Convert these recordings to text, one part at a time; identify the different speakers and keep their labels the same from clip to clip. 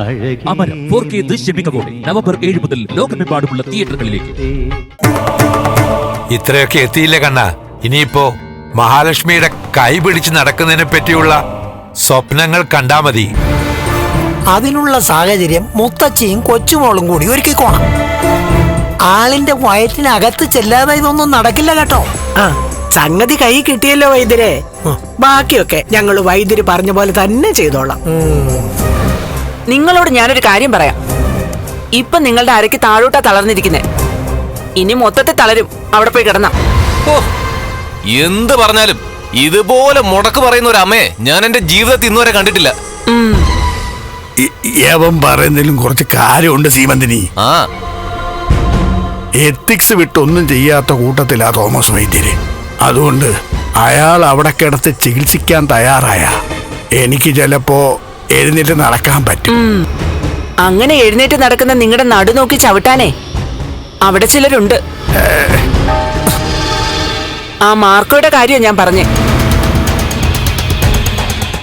Speaker 1: Amaram four K ദൃശ്യമികവോടെ November ഏഴ് മുതൽ ലോകമെമ്പാടുമുള്ള തിയേറ്ററുകളിലേക്ക്.
Speaker 2: ഇത്രയൊക്കെ എത്തിയില്ല കണ്ണ? ഇനിയിപ്പോ മഹാലക്ഷ്മിയുടെ കൈ പിടിച്ച് നടക്കുന്നതിനെ പറ്റിയുള്ള സ്വപ്നങ്ങൾ കണ്ടാ മതി.
Speaker 3: അതിനുള്ള സാഹചര്യം മുത്തച്ഛയും കൊച്ചുമോളും കൂടി ഒരുക്കിക്കോണം. ആളിന്റെ വയറ്റിനകത്ത് ചെല്ലാതെ ഇതൊന്നും നടക്കില്ല കേട്ടോ.
Speaker 4: ആ സംഗതി കൈ കിട്ടിയല്ലോ വൈദ്യരെ. ബാക്കിയൊക്കെ ഞങ്ങൾ വൈദ്യര് പറഞ്ഞ പോലെ തന്നെ ചെയ്തോളാം.
Speaker 5: നിങ്ങളോട് ഞാനൊരു കാര്യം പറയാം. ഇപ്പൊ നിങ്ങളുടെ അരയ്ക്ക് താഴോട്ടാ തളർന്നിരിക്കുന്നേ. ഇനി മൊത്തത്തിൽ തളരും. അവിടെ പോയി കിടന്ന.
Speaker 6: എന്ത് പറഞ്ഞാലും ഇതുപോലെ മുടക്ക് പറയുന്ന ഒരു അമ്മയെ ഞാൻ എന്റെ ജീവിതത്തിൽ ഇന്നുവരെ കണ്ടിട്ടില്ല.
Speaker 7: യവൻ പറയുന്നതിലും കുറച്ച് കാര്യമുണ്ട് സീമന്തിനി.
Speaker 6: ആ.
Speaker 7: എത്തിക്സ് വിട്ടൊന്നും ചെയ്യാത്ത കൂട്ടത്തിലാ തോമസ് വൈദ്യര് അതുകൊണ്ട് അയാൾ അവിടെ കിടത്ത് ചികിത്സിക്കാൻ തയ്യാറായ. എനിക്ക് ചിലപ്പോ എഴുന്നേറ്റ് നടക്കാൻ പറ്റും.
Speaker 5: അങ്ങനെ എഴുന്നേറ്റ് നടക്കുന്ന നിങ്ങളുടെ നടു നോക്കി ചവിട്ടാനേ? അവിടെ ചിലരുണ്ട്. ആ മാർക്കോയുടെ കാര്യം ഞാൻ പറഞ്ഞു.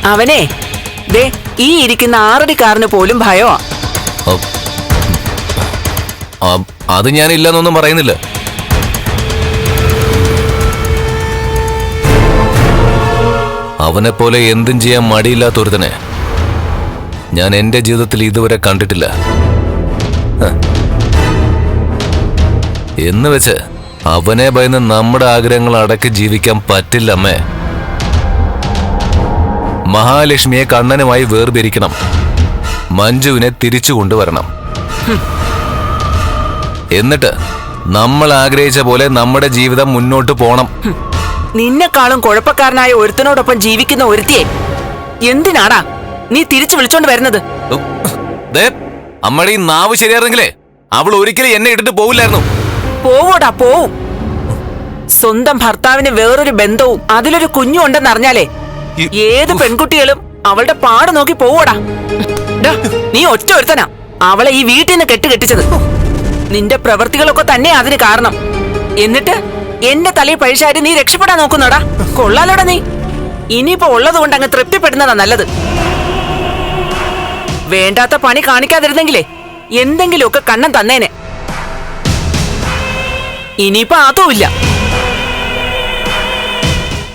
Speaker 5: അവനെ ദേ ഈ ഇരിക്കുന്ന ആറടിക്കാരന് പോലും ഭയമാ
Speaker 6: അ- അ- അത് ഞാൻ ഇല്ലെന്നൊന്നും പറയുന്നില്ല. അവനെ പോലെ എന്തും ചെയ്യാൻ മടിയില്ലാത്തൊരുത്തനെ. ഞാൻ എന്റെ ജീവിതത്തിൽ ഇതുവരെ കണ്ടിട്ടില്ല. എന്ന് വെച്ച് അവനെ ഭയന്ന് നമ്മുടെ ആഗ്രഹങ്ങൾ അടക്കി ജീവിക്കാൻ പറ്റില്ല അമ്മേ. മഹാലക്ഷ്മിയെ കണ്ണനുമായി വേർപിരിക്കണം. മഞ്ജുവിനെ തിരിച്ചു കൊണ്ടുവരണം. എന്നിട്ട് നമ്മൾ ആഗ്രഹിച്ച പോലെ നമ്മുടെ ജീവിതം മുന്നോട്ട് പോണം.
Speaker 5: നിന്നെക്കാളും കുഴപ്പക്കാരനായ ഒരുത്തനോടൊപ്പം ജീവിക്കുന്ന ഒരുത്തിയെ. എന്തിനാടാ? നീ തിരിച്ചു വിളിച്ചോണ്ട് വരുന്നത്.
Speaker 6: അമ്മടെ അമ്മയുടെ ഈ നാവ് ശരിയായിരുന്നെങ്കിലേ അവൾ ഒരിക്കലും എന്നെ ഇട്ടിട്ട് പോവില്ലായിരുന്നു.
Speaker 5: പോവോടാ പോവും. സ്വന്തം ഭർത്താവിന് വേറൊരു ബന്ധവും അതിലൊരു കുഞ്ഞു ഉണ്ടെന്ന് അറിഞ്ഞാലേ ഏത് പെൺകുട്ടികളും അവളുടെ പാട് നോക്കി പോവോടാ. നീ ഒറ്റ ഒരുത്തനാ. അവളെ ഈ വീട്ടിൽ നിന്ന് കെട്ട് കെട്ടിച്ചത് നിന്റെ പ്രവൃത്തികളൊക്കെ തന്നെ അതിന് കാരണം. എന്നിട്ട് എന്റെ തലയിൽ പഴിച്ചാരി നീ രക്ഷപ്പെടാൻ നോക്കുന്നോടാ. കൊള്ളാലോടാ നീ. ഇനിയിപ്പോ ഉള്ളത് കൊണ്ട് അങ്ങ് തൃപ്തിപ്പെടുന്നതാ നല്ലത്. വേണ്ടാത്ത പണി കാണിക്കാതിരുന്നെങ്കിലേ എന്തെങ്കിലുമൊക്കെ കണ്ണം തന്നേനെ. ഇനിയിപ്പോ അതുമില്ല.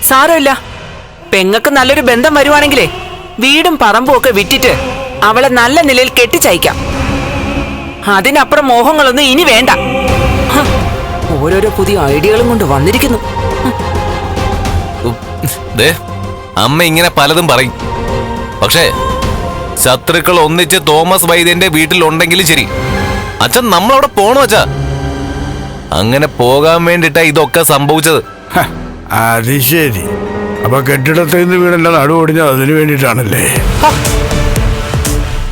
Speaker 5: സാരമില്ല. പെങ്ങക്ക് നല്ലൊരു ബന്ധം വരുവാണെങ്കിലേ വീടും പറമ്പും ഒക്കെ വിറ്റിട്ട് അവളെ നല്ല നിലയിൽ കെട്ടിച്ചയക്കാം. അതിനപ്പുറം മോഹങ്ങളൊന്നും ഇനി വേണ്ട. ഓരോരോ പുതിയ ഐഡിയകളും കൊണ്ട് വന്നിരിക്കുന്നു.
Speaker 6: അമ്മ ഇങ്ങനെ പലതും പറയും. പക്ഷേ ശത്രുക്കൾ ഒന്നിച്ച് തോമസ് വൈദ്യന്റെ വീട്ടിലുണ്ടെങ്കിലും ശരി. അച്ഛൻ നമ്മളവിടെ പോണോ അച്ഛാ. അങ്ങനെ പോകാൻ വേണ്ടിട്ടാ ഇതൊക്കെ സംഭവിച്ചത്.
Speaker 7: ഹ, അത് ശരി. അപ്പൊ കെട്ടിടത്തിൽ നിന്ന് വീടല്ല നടു ഒടിഞ്ഞത് അതിനു വേണ്ടിട്ടാണല്ലേ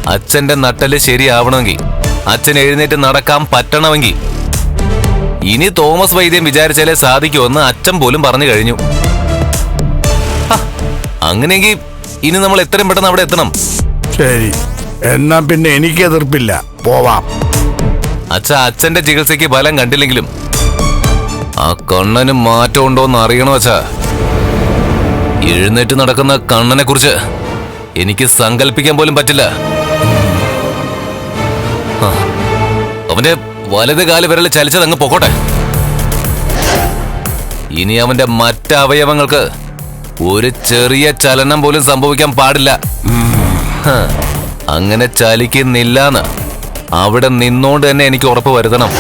Speaker 6: അച്ഛന്റെ നട്ടൽ ശരിയാവണമെങ്കിൽ അച്ഛൻ എഴുന്നേറ്റ് നടക്കാൻ പറ്റണമെങ്കിൽ. ഇനി തോമസ് വൈദ്യൻ വിചാരിച്ചാലേ സാധിക്കുമെന്ന് അച്ഛൻ പോലും പറഞ്ഞു കഴിഞ്ഞു. ഹ, അങ്ങനെയെങ്കിൽ ഇനി നമ്മൾ എത്രയും പെട്ടെന്ന് അവിടെ എത്തണം.
Speaker 7: ശരി. എന്നാ പിന്നെ എനിക്ക് എതിർപ്പില്ല. പോവാം.
Speaker 6: അച്ഛ അച്ഛന്റെ ചികിത്സയ്ക്ക് ഫലം കണ്ടില്ലെങ്കിലും ആ കണ്ണന് മാറ്റം ഉണ്ടോന്ന് അറിയണോ അച്ഛാ. എഴുന്നേറ്റ് നടക്കുന്ന കണ്ണനെ കുറിച്ച് എനിക്ക് സങ്കല്പിക്കാൻ പോലും പറ്റില്ല. അവന്റെ വലത് കാൽ വിരൽ ചലിച്ചത് അങ്ങ് പൊക്കോട്ടെ. ഇനി അവന്റെ മറ്റവയവങ്ങൾക്ക് ഒരു ചെറിയ ചലനം പോലും സംഭവിക്കാൻ പാടില്ല. അങ്ങനെ ചലിക്കുന്നില്ലാന്ന്. അവിടെ നിന്നോണ്ട് തന്നെ എനിക്ക് ഉറപ്പ് വരുത്തണം.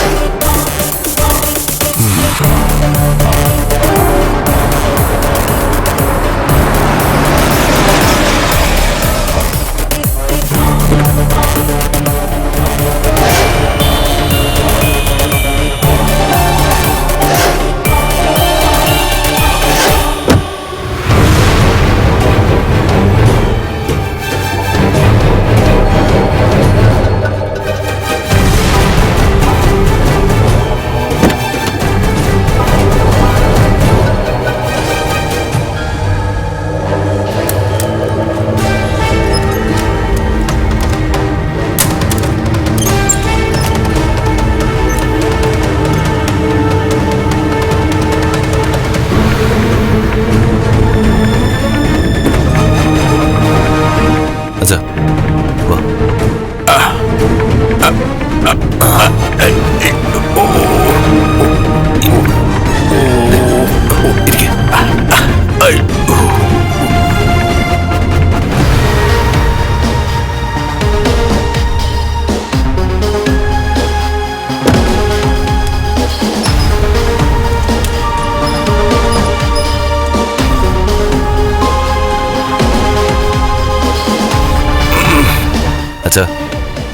Speaker 6: അച്ഛാ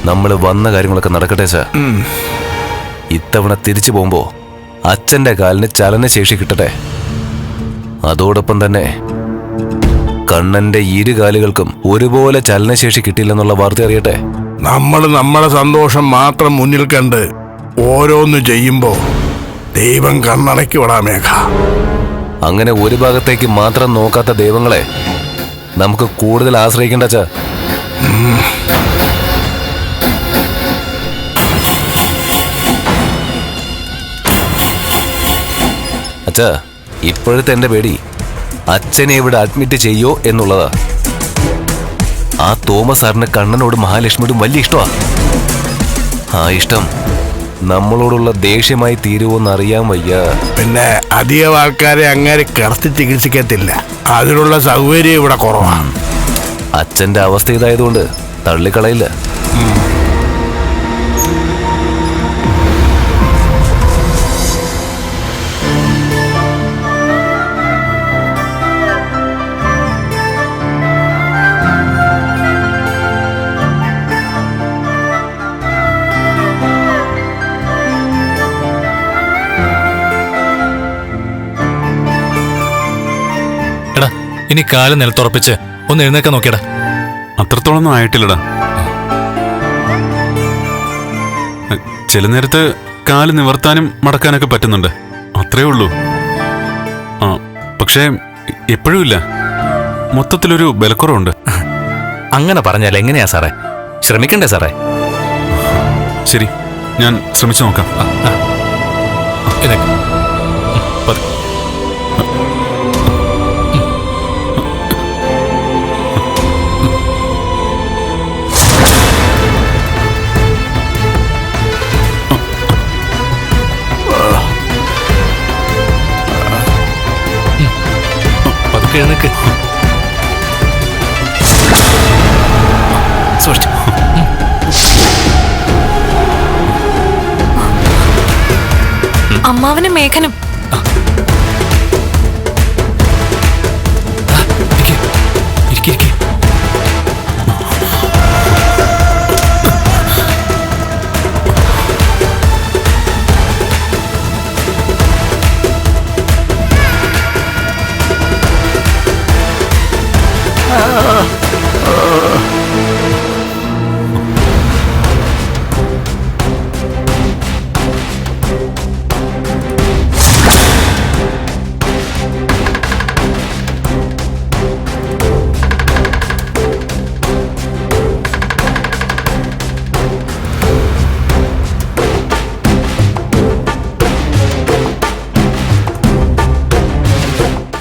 Speaker 6: നമ്മൾ വന്ന കാര്യങ്ങളൊക്കെ നടക്കട്ടെ അച്ഛാ ഇത്തവണ തിരിച്ചു പോകുമ്പോ അച്ഛന്റെ കാലിന് ചലനശേഷി കിട്ടട്ടെ. അതോടൊപ്പം തന്നെ കണ്ണന്റെ ഇരു കാലുകൾക്കും ഒരുപോലെ ചലനശേഷി കിട്ടിയില്ലെന്നുള്ള വാർത്ത അറിയട്ടെ.
Speaker 7: നമ്മൾ നമ്മളെ സന്തോഷം മാത്രം മുന്നിൽ കണ്ട് ഓരോന്ന് ചെയ്യുമ്പോ ദൈവം കണ്ണടക്കി വിടാ മേഘ.
Speaker 6: അങ്ങനെ ഒരു ഭാഗത്തേക്ക് മാത്രം നോക്കാത്ത ദൈവങ്ങളെ നമുക്ക് കൂടുതൽ ആശ്രയിക്കേണ്ട അച്ഛാ ഇപ്പോഴത്തെ എന്റെ പേടി. അച്ഛനെ ഇവിടെ അഡ്മിറ്റ് ചെയ്യോ എന്നുള്ളതാ. ആ തോമസ് സാറിന് കണ്ണനോട് മഹാലക്ഷ്മിയോടും വലിയ ഇഷ്ടമാ. ആ ഇഷ്ടം. നമ്മളോടുള്ള ദേഷ്യമായി തീരുവോന്ന് അറിയാൻ വയ്യ.
Speaker 7: പിന്നെ അധികം ആൾക്കാരെ അങ്ങനെ കിടത്തി ചികിത്സിക്കത്തില്ല. അതിനുള്ള സൗകര്യം ഇവിടെ കുറവാണ്
Speaker 6: അച്ഛന്റെ അവസ്ഥ ഇതായതുകൊണ്ട് തള്ളിക്കളയില്ല.
Speaker 8: ഇനി കാൽ നിലത്തുറപ്പിച്ച് ഒന്ന് എഴുന്നേക്കാൻ നോക്കിയടാ.
Speaker 9: അത്രത്തോളൊന്നും ആയിട്ടില്ലടാ. ചില നേരത്ത് കാൽ നിവർത്താനും മടക്കാനൊക്കെ പറ്റുന്നുണ്ട്. അത്രേ ഉള്ളൂ. ആ പക്ഷേ എപ്പോഴും ഇല്ല. മൊത്തത്തിലൊരു ബലക്കുറവുണ്ട്.
Speaker 8: അങ്ങനെ പറഞ്ഞാൽ എങ്ങനെയാ സാറേ? ശ്രമിക്കണ്ടേ സാറേ?
Speaker 9: ശരി ഞാൻ ശ്രമിച്ചു നോക്കാം.
Speaker 8: എഴുന്നേക്ക്. പതുക്കെ എഴുന്നേക്ക് സൂക്ഷിച്ചു
Speaker 10: അമ്മാവനും മേഘനും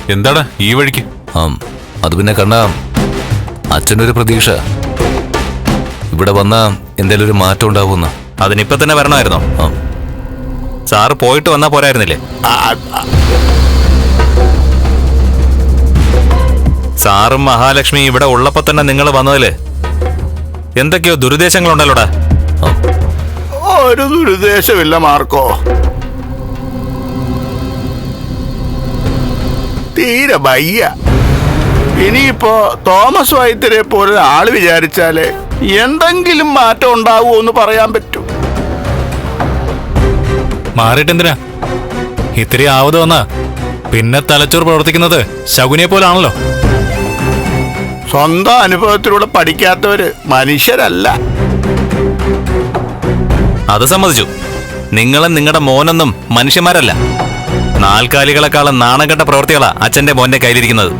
Speaker 9: എന്താടാ ഈ വഴിക്ക്?
Speaker 6: ആം അത് പിന്നെ കണ്ട അച്ഛനൊരു പ്രതീക്ഷ. ഇവിടെ വന്ന എന്തെങ്കിലും ഒരു മാറ്റം ഉണ്ടാവുമെന്ന്.
Speaker 8: അതിനിപ്പോ തന്നെ വരണമായിരുന്നോ?
Speaker 6: ആ
Speaker 8: സാറ് പോയിട്ട് വന്നാ പോരായിരുന്നില്ലേ? സാറും മഹാലക്ഷ്മി ഇവിടെ ഉള്ളപ്പോ തന്നെ നിങ്ങൾ വന്നതിൽ എന്തൊക്കെയോ ദുരുദ്ദേശങ്ങളുണ്ടല്ലോടാ.
Speaker 7: ഒരു ദുരുദ്ദേശമില്ല മാർക്കോ. തീരെ വയ്യ. ഇനിയിപ്പോ തോമസ് വൈദ്യരെ പോലെ ആൾ വിചാരിച്ചാൽ എന്തെങ്കിലും മാറ്റം ഉണ്ടാവുമോ എന്ന് പറയാൻ പറ്റൂ.
Speaker 8: മാറിട്ടെന്തിനാ ഇത്തിരി ആവത് വന്നാ. പിന്നെ തലച്ചോറ് പ്രവർത്തിക്കുന്നത് ശകുനിയെ പോലാണല്ലോ.
Speaker 7: സ്വന്തം അനുഭവത്തിലൂടെ പഠിക്കാത്തവര് മനുഷ്യരല്ല.
Speaker 8: അത് സമ്മതിച്ചു. നിങ്ങളും നിങ്ങളുടെ മോനൊന്നും മനുഷ്യന്മാരല്ല. നാൽക്കാലികളെക്കാളും നാണം കെട്ട പ്രവൃത്തികളാ അച്ഛന്റെ മോന്റെ കയ്യിലിരിക്കുന്നത്.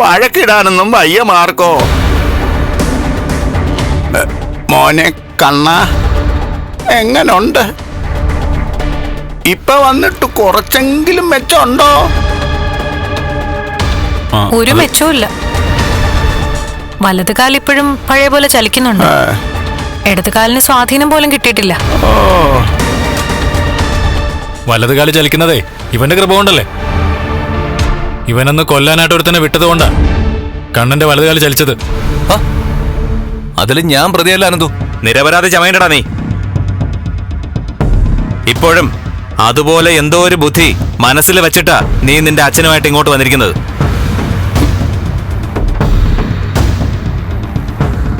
Speaker 7: വഴക്കിടാനൊന്നും വയ്യ മാർക്കോ. മോനെ കണ്ണ എങ്ങനുണ്ട്? ഇപ്പൊ വന്നിട്ട് കുറച്ചെങ്കിലും മെച്ചമുണ്ടോ?
Speaker 10: ഒരു മെച്ചമില്ല വലത് കാലിപ്പോഴും പഴയ പോലെ ചലിക്കുന്നുണ്ട്. ഇടത് കാലിന് സ്വാധീനം പോലും കിട്ടിയിട്ടില്ല.
Speaker 7: ഓ.
Speaker 8: വലത് കാലി ചലിക്കുന്നതേ ഇവന്റെ കൃപ കൊണ്ടല്ലേ? ഇവനൊന്ന് കൊല്ലാനായിട്ട് ഒരുത്തനെ വിട്ടതുകൊണ്ടാ കണ്ണന്റെ വലത് കാലി ചലിച്ചത്.
Speaker 6: അതിൽ ഞാൻ പ്രതിയല്ല അനന്തു.
Speaker 8: നിരപരാധി ചമയണ്ടടാ നീ. ഇപ്പോഴും അതുപോലെ എന്തോ ഒരു ബുദ്ധി മനസ്സിൽ വെച്ചിട്ടാ നീ നിന്റെ അച്ഛനുമായിട്ട് ഇങ്ങോട്ട് വന്നിരിക്കുന്നത്.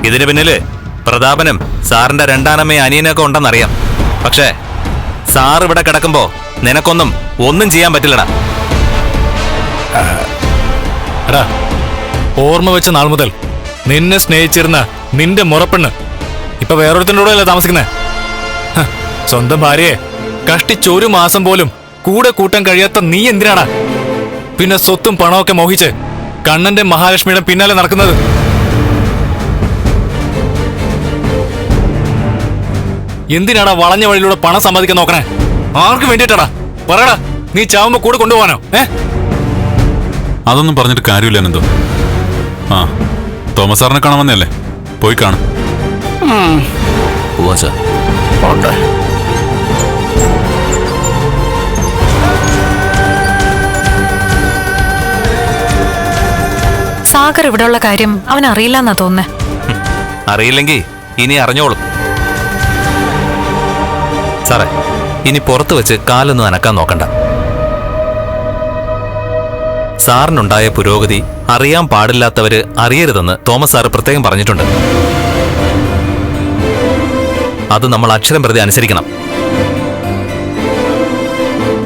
Speaker 8: ഇതിന് പിന്നിൽ പ്രതാപനും സാറിന്റെ രണ്ടാനമ്മയും അനിയനൊക്കെ ഉണ്ടെന്നറിയാം. പക്ഷേ സാർ ഇവിടെ കിടക്കുമ്പോ നിനക്കൊന്നും ഒന്നും ചെയ്യാൻ പറ്റില്ലടാ.
Speaker 11: എടാ ഓർമ്മ വെച്ച നാൾ മുതൽ നിന്നെ സ്നേഹിച്ചിരുന്ന നിന്റെ മുറപ്പെണ്ണ്. ഇപ്പൊ വേറൊരുത്തിന്റെ കൂടെ അല്ലേ താമസിക്കുന്നേ സ്വന്തം ഭാര്യയെ കഷ്ടിച്ചൊരു മാസം പോലും കൂടെ കൂട്ടാൻ കഴിയാത്ത നീ എന്തിനാടാ? പിന്നെ സ്വത്തും പണമൊക്കെ മോഹിച്ച് കണ്ണന്റെ മഹാലക്ഷ്മിയുടെ പിന്നാലെ നടക്കുന്നത്. എന്തിനാടാ വളഞ്ഞ വഴിയിലൂടെ പണം സമ്പാദിക്കാൻ നോക്കണേ? ആർക്ക് വേണ്ടിയിട്ടാടാ. പറയടാ നീ ചാവുമ്പോ കൂടെ കൊണ്ടുപോകാനോ ഏ?
Speaker 9: അതൊന്നും പറഞ്ഞിട്ട് കാര്യമില്ല എന്തോ ആ തോമസ് സാറിനെ കാണാൻ വന്നല്ലേ പോയി കാണും.
Speaker 10: സാഗർ ഇവിടെയുള്ള കാര്യം അവൻ അറിയില്ലെന്നാ തോന്നുന്നേ.
Speaker 8: അറിയില്ലെങ്കിൽ ഇനി അറിഞ്ഞോളും. സാറേ ഇനി പുറത്ത് വെച്ച് കാലൊന്നും അനക്കാൻ നോക്കണ്ട. സാറിനുണ്ടായ പുരോഗതി അറിയാൻ പാടില്ലാത്തവര് അറിയരുതെന്ന് തോമസ് സാറ് പ്രത്യേകം പറഞ്ഞിട്ടുണ്ട്. അത് നമ്മൾ അക്ഷരം പ്രതി അനുസരിക്കണം.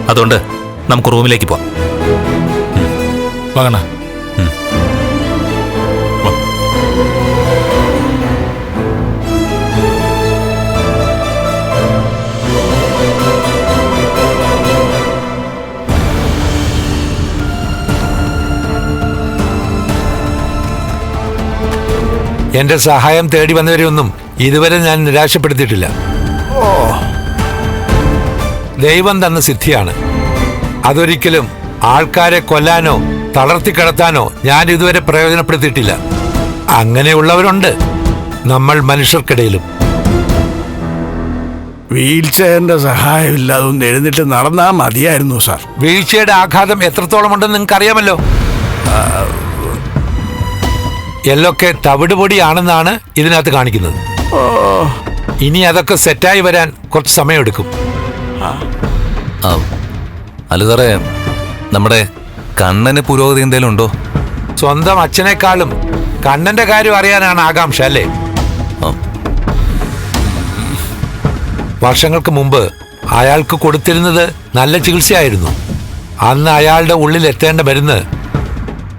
Speaker 8: അതുകൊണ്ട് നമുക്ക് റൂമിലേക്ക് പോകാം
Speaker 11: വാങ്ങണ
Speaker 2: എന്റെ സഹായം തേടി വന്നവരെയൊന്നും ഇതുവരെ ഞാൻ നിരാശപ്പെടുത്തിയിട്ടില്ല. ദൈവം തന്ന സിദ്ധിയാണ്. അതൊരിക്കലും ആൾക്കാരെ കൊല്ലാനോ തളർത്തിക്കിടത്താനോ ഞാൻ ഇതുവരെ പ്രയോജനപ്പെടുത്തിയിട്ടില്ല. അങ്ങനെയുള്ളവരുണ്ട് നമ്മൾ മനുഷ്യർക്കിടയിലും.
Speaker 7: വീൽ സഹായമില്ലാതെ ഒന്ന് എഴുന്നേറ്റ് നടന്നാ മതിയായിരുന്നു സാർ.
Speaker 2: വീഴ്ചയുടെ ആഘാതം എത്രത്തോളം ഉണ്ടെന്ന് നിങ്ങൾക്ക് അറിയാമല്ലോ എല്ലൊക്കെ തവിടുപൊടിയാണെന്നാണ് ഇതിനകത്ത് കാണിക്കുന്നത്. ഇനി അതൊക്കെ സെറ്റായി വരാൻ കുറച്ച് സമയമെടുക്കും.
Speaker 6: ആ. അല്ല സാറേ നമ്മുടെ കണ്ണന് പുരോഗതി എന്തേലും ഉണ്ടോ?
Speaker 2: സ്വന്തം അച്ഛനേക്കാളും കണ്ണന്റെ കാര്യം അറിയാനാണ് ആകാംക്ഷ അല്ലേ? വർഷങ്ങൾക്ക് മുമ്പ് അയാൾക്ക് കൊടുത്തിരുന്നത് നല്ല ചികിത്സയായിരുന്നു. അന്ന് അയാളുടെ ഉള്ളിൽ എത്തേണ്ട മരുന്ന്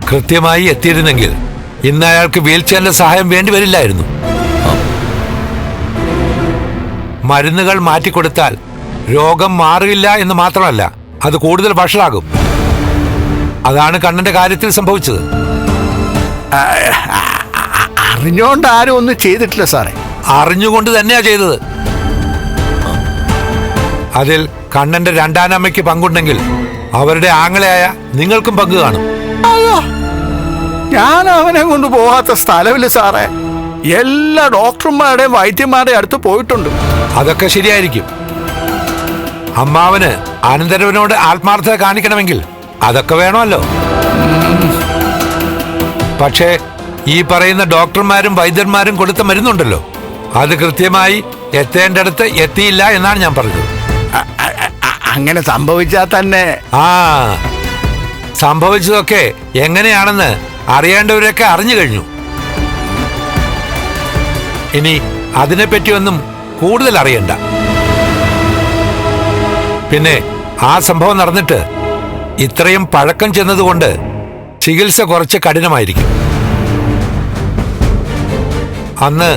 Speaker 2: കൃത്യമായി എത്തിയിരുന്നെങ്കിൽ ഇന്ന് അയാൾക്ക് വീൽ ചെയറിന്റെ സഹായം വേണ്ടി വരില്ലായിരുന്നു. മരുന്നുകൾ മാറ്റിക്കൊടുത്താൽ രോഗം മാറില്ല എന്ന് മാത്രമല്ല അത് കൂടുതൽ വഷളാകും. അതാണ് കണ്ണന്റെ കാര്യത്തിൽ സംഭവിച്ചത്.
Speaker 7: അറിഞ്ഞോണ്ട് ആരും ഒന്നും ചെയ്തിട്ടില്ല സാറേ.
Speaker 2: അറിഞ്ഞുകൊണ്ട് തന്നെയാ ചെയ്തത്. അതിൽ കണ്ണന്റെ രണ്ടാനമ്മയ്ക്ക് പങ്കുണ്ടെങ്കിൽ അവരുടെ ആങ്ങളയായ നിങ്ങൾക്കും പങ്ക് കാണും.
Speaker 7: ഞാൻ അവനെ കൊണ്ട് പോകാത്ത സ്ഥലമില്ല സാറേ. എല്ലാ ഡോക്ടർമാരുടെയും വൈദ്യന്മാരുടെയും അടുത്ത് പോയിട്ടുണ്ട്.
Speaker 2: അതൊക്കെ ശരിയായിരിക്കും. അമ്മാവന് അനന്തരവനോട് ആത്മാർത്ഥത കാണിക്കണമെങ്കിൽ അതൊക്കെ വേണമല്ലോ. പക്ഷേ ഈ പറയുന്ന ഡോക്ടർമാരും വൈദ്യന്മാരും കൊടുത്ത മരുന്നുണ്ടല്ലോ. അത് കൃത്യമായി എത്തേണ്ടടുത്ത് എത്തിയില്ല എന്നാണ് ഞാൻ പറഞ്ഞത്.
Speaker 7: അങ്ങനെ സംഭവിച്ചാൽ തന്നെ
Speaker 2: ആ സംഭവിച്ചതൊക്കെ എങ്ങനെയാണെന്ന് അറിയേണ്ടവരൊക്കെ അറിഞ്ഞു കഴിഞ്ഞു. ഇനി അതിനെപ്പറ്റിയൊന്നും കൂടുതൽ അറിയണ്ട. പിന്നെ ആ സംഭവം നടന്നിട്ട് ഇത്രയും പഴക്കം ചെന്നതുകൊണ്ട് ചികിത്സ കുറച്ച് കഠിനമായിരിക്കും. അന്ന്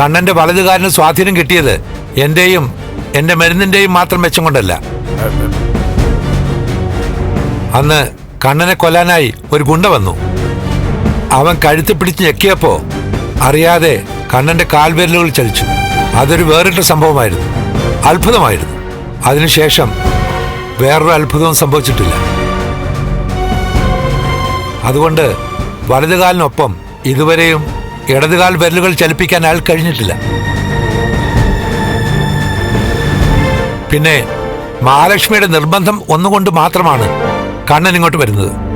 Speaker 2: കണ്ണന്റെ വലതുകാരന് സ്വാധീനം കിട്ടിയത് എന്റെയും എന്റെ മരുന്നിന്റെയും മാത്രം മെച്ചം കൊണ്ടല്ല. അന്ന് കണ്ണനെ കൊല്ലാനായി ഒരു ഗുണ്ട വന്നു. അവൻ കഴുത്ത് പിടിച്ച് ഞെക്കിയപ്പോ അറിയാതെ കണ്ണന്റെ കാൽവിരലുകൾ ചലിച്ചു. അതൊരു വേറിട്ട സംഭവമായിരുന്നു. അത്ഭുതമായിരുന്നു. അതിനുശേഷം വേറൊരു അത്ഭുതവും സംഭവിച്ചിട്ടില്ല. അതുകൊണ്ട് വലതുകാലിനൊപ്പം ഇതുവരെയും ഇടതുകാൽ വിരലുകൾ ചലിപ്പിക്കാൻ അയാൾ കഴിഞ്ഞിട്ടില്ല. പിന്നെ മഹാലക്ഷ്മിയുടെ നിർബന്ധം ഒന്നുകൊണ്ട് മാത്രമാണ് കണ്ണൻ ഇങ്ങോട്ട് വരുന്നത്.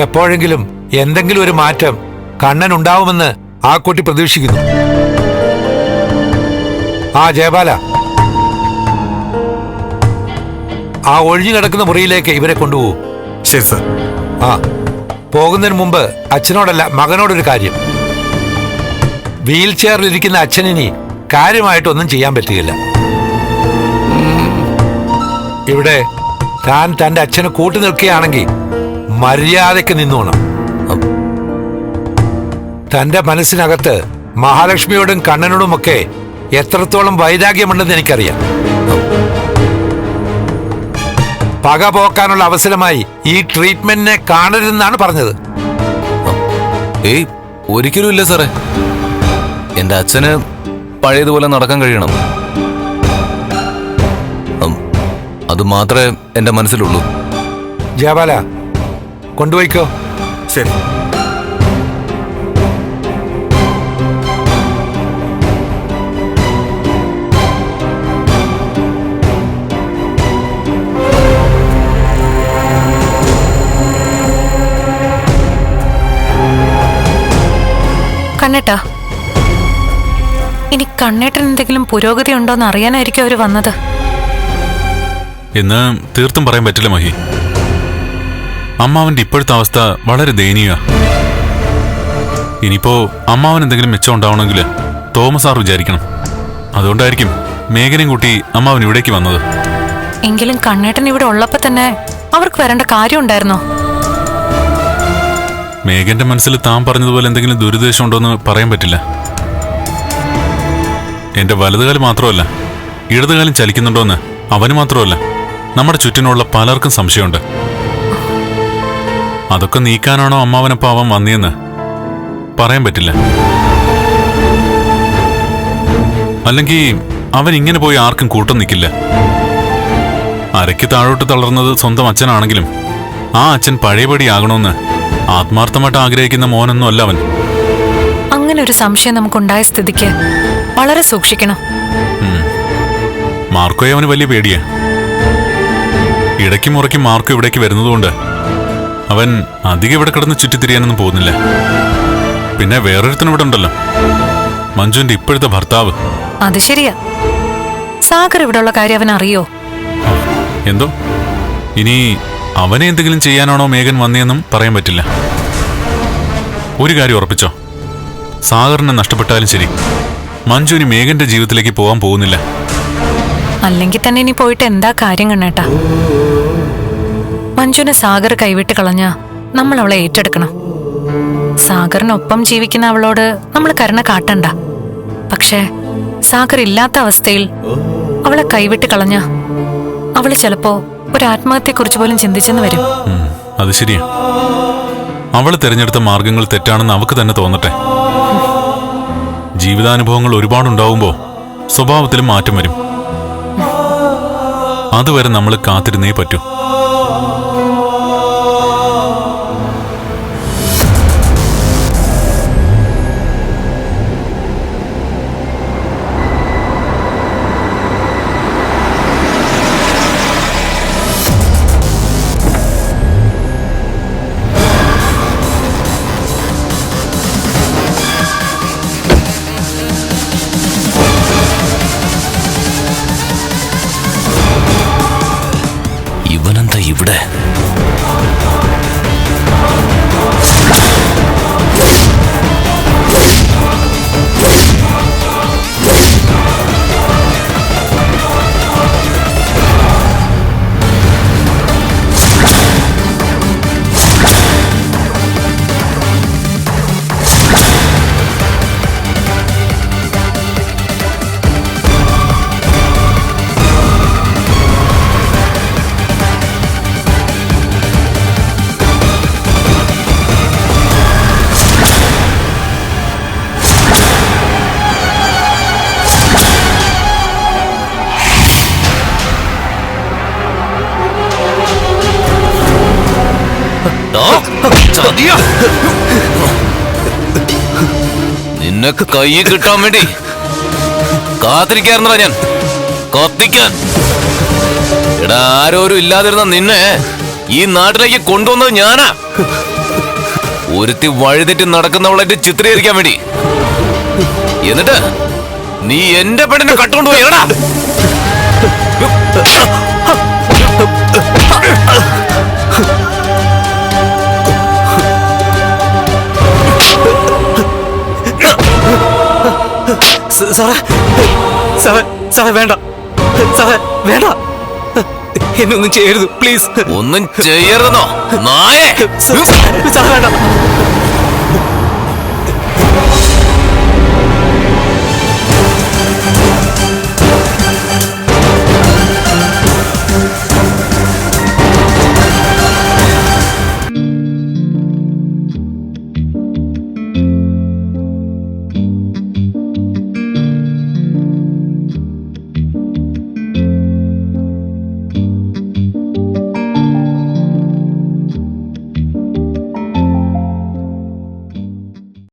Speaker 2: എപ്പോഴെങ്കിലും എന്തെങ്കിലും ഒരു മാറ്റം കണ്ണൻ ഉണ്ടാവുമെന്ന് ആ കുട്ടി പ്രതീക്ഷിക്കുന്നു. ആ ജയബാല. ആ ഒഴിഞ്ഞു കിടക്കുന്ന മുറിയിലേക്ക് ഇവരെ കൊണ്ടുപോകൂ.
Speaker 11: ശരി സർ.
Speaker 2: ആ പോകുന്നതിന് മുമ്പ് അച്ഛനോടല്ല മകനോടൊരു കാര്യം. വീൽ ചെയറിലിരിക്കുന്ന അച്ഛനിനി കാര്യമായിട്ടൊന്നും ചെയ്യാൻ പറ്റുകയില്ല. ഇവിടെ താൻ തന്റെ അച്ഛന് കൂട്ടു നിൽക്കുകയാണെങ്കിൽ മര്യാദയ്ക്ക് നിന്നോണം. തന്റെ മനസ്സിനകത്ത് മഹാലക്ഷ്മിയോടും കണ്ണനോടുമൊക്കെ എത്രത്തോളം വൈരാഗ്യമുണ്ടെന്ന് എനിക്കറിയാം. പക പോക്കാനുള്ള അവസരമായി ഈ ട്രീറ്റ്മെന്റിനെ കാണരുതെന്നാണ് പറഞ്ഞത്.
Speaker 6: ഏയ് ഒരിക്കലും ഇല്ല സാറേ. എന്റെ അച്ഛന് പഴയതുപോലെ നടക്കാൻ കഴിയണം. അത് മാത്രമേ എന്റെ മനസ്സിലുള്ളൂ.
Speaker 2: ജയബാല കൊണ്ടുപോയിക്കോ.
Speaker 12: ശരി.
Speaker 10: കണ്ണേട്ടാ ഇനി കണ്ണേട്ടൻ എന്തെങ്കിലും പുരോഗതി ഉണ്ടോന്ന് അറിയാനായിരിക്കും അവർ വന്നത്.
Speaker 9: എന്ന് തീർത്തും പറയാൻ പറ്റില്ല മഹി. അമ്മാവന്റെ ഇപ്പോഴത്തെ അവസ്ഥ വളരെ ദയനീയ ഇനിയിപ്പോ അമ്മാവൻ എന്തെങ്കിലും മെച്ചം ഉണ്ടാവണമെങ്കിൽ തോമസ് സാർ വിചാരിക്കണം. അതുകൊണ്ടായിരിക്കും മേഘനയും കൂട്ടി അമ്മാവൻ ഇവിടേക്ക് വന്നത്.
Speaker 10: എങ്കിലും കണ്ണേട്ടൻ ഇവിടെ ഉള്ളപ്പോ തന്നെ അവർക്ക് വരേണ്ട കാര്യം ഉണ്ടായിരുന്നോ?
Speaker 9: മേഘന്റെ മനസ്സിൽ താൻ പറഞ്ഞതുപോലെ എന്തെങ്കിലും ദുരുദ്ദേശം ഉണ്ടോന്ന് പറയാൻ പറ്റില്ല. എന്റെ വലതുകാൽ മാത്രമല്ല ഇടതുകാലം ചലിക്കുന്നുണ്ടോന്ന് അവന് മാത്രമല്ല നമ്മുടെ ചുറ്റിനുള്ള പലർക്കും സംശയമുണ്ട്. അതൊക്കെ നീക്കാനാണോ അമ്മാവനപ്പം അവൻ വന്നിയെന്ന് പറയാൻ പറ്റില്ല. അല്ലെങ്കിൽ അവൻ ഇങ്ങനെ പോയി ആർക്കും കൂട്ടം നിൽക്കില്ല അരയ്ക്ക് താഴോട്ട് തളർന്നത് സ്വന്തം അച്ഛനാണെങ്കിലും ആ അച്ഛൻ പഴയപടിയാകണമെന്ന് ആത്മാർത്ഥമായിട്ട് ആഗ്രഹിക്കുന്ന മോനൊന്നും അല്ല അവൻ.
Speaker 10: അങ്ങനെ ഒരു സംശയം നമുക്കുണ്ടായ സ്ഥിതിക്ക് വളരെ സൂക്ഷിക്കണം.
Speaker 9: മാർക്കോയെ അവന് വലിയ പേടിയാ. ഇടയ്ക്ക് മുറയ്ക്ക് മാർക്കോ ഇവിടേക്ക് വരുന്നതുകൊണ്ട് അവൻ അധികം ഇവിടെ കിടന്ന് ചുറ്റിത്തിരിയാനൊന്നും പോകുന്നില്ല. പിന്നെ വേറൊരുത്തനും ഇവിടെ ഉണ്ടല്ലോ. മഞ്ജുവിന്റെ ഇപ്പോഴത്തെ ഭർത്താവ്.
Speaker 10: അത് ശരിയാ. സാഗർ ഇവിടെയുള്ള കാര്യം അവൻ അറിയോ?
Speaker 9: എന്തോ? ഇനി അവനെ എന്തെങ്കിലും ചെയ്യാനാണോ മേഘൻ വന്നതെന്നും പറയാൻ പറ്റില്ല. ഒരു കാര്യം ഉറപ്പിച്ചോ? സാഗറിനെ നഷ്ടപ്പെട്ടാലും ശരി. മഞ്ജു ഇനി മേഘന്റെ ജീവിതത്തിലേക്ക് പോകാൻ പോകുന്നില്ല.
Speaker 10: അല്ലെങ്കിൽ തന്നെ ഇനി പോയിട്ട് എന്താ കാര്യം കണ്ണേട്ടാ? മഞ്ജുനെ സാഗർ കൈവിട്ട് കളഞ്ഞ നമ്മൾ അവളെ ഏറ്റെടുക്കണം. സാഗറിനൊപ്പം ജീവിക്കുന്ന അവളോട് നമ്മൾ കരുണ കാട്ടണ്ട. പക്ഷേ സാഗർ ഇല്ലാത്ത അവസ്ഥയിൽ അവളെ കൈവിട്ട് കളഞ്ഞ അവൾ ചിലപ്പോ ഒരു ആത്മഹത്യയെക്കുറിച്ച് പോലും ചിന്തിച്ചെന്ന് വരും.
Speaker 9: അത് ശരിയാ. അവൾ തിരഞ്ഞെടുത്ത മാർഗങ്ങൾ തെറ്റാണെന്ന് അവക്ക് തന്നെ തോന്നട്ടെ. ജീവിതാനുഭവങ്ങൾ ഒരുപാടുണ്ടാവുമ്പോ സ്വഭാവത്തിലും മാറ്റം വരും. അതുവരെ നമ്മൾ കാത്തിരുന്നേ പറ്റൂ.
Speaker 6: ഇവിടെ നിന്നെ കൈ കിട്ടാൻ വേണ്ടി കാത്തിരിക്കാറുന്നടാ ഞാൻ. കത്തിക്കാൻ. എടാ ആരോരും ഇല്ലാതിരുന്ന നിന്നെ ഈ നാട്ടിലേക്ക് കൊണ്ടുവന്നത് ഞാനാ. ഒരുത്തി വഴുതിട്ട് നടക്കുന്നവളായിട്ട് ചിത്രീകരിക്കാൻ വേണ്ടി. എന്നിട്ട് നീ എന്റെ പെണ്ണിനെ കട്ടുകൊണ്ടുപോയി എടാ.
Speaker 11: സാറേ. സാറേ സാറേ വേണ്ട. സാറേ വേണ്ട. എന്നൊന്നും ചെയ്യരുത് പ്ലീസ്.
Speaker 6: ഒന്നും ചെയ്യരുതെന്നോ നായേ.
Speaker 11: സാറേ വേണ്ട.